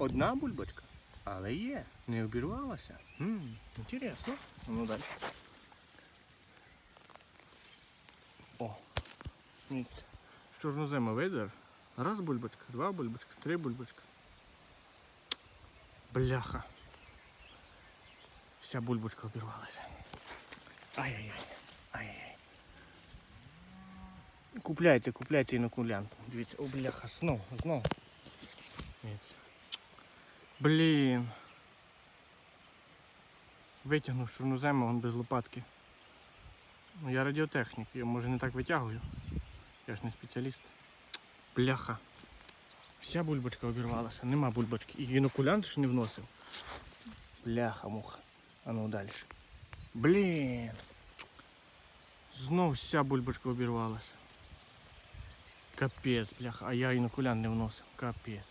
Одна бульбочка, але є, не обірвалася. М, Інтересно. Ну далі. О, сміться. Чорнозема видер. Раз бульбочка, два бульбочка, три бульбочка. Бляха. Вся бульбочка обірвалася. Ай-яй-яй. Ай-яй. Купляйте, купляйте інокулянку. Дивіться, о, бляха, знов, знов. Дивіться. Блін. Витягнув чорнозему, он без лопатки. Ну, я радіотехнік, я може не так витягую. Я ж не спеціаліст. Бляха. Вся бульбочка обірвалася, нема бульбочки. І інокулянт ще не вносив. Бляха муха. А ну далі. Блін. Знов вся бульбочка обірвалася. Капець, бляха, а я інокулянт не вносив. Капець.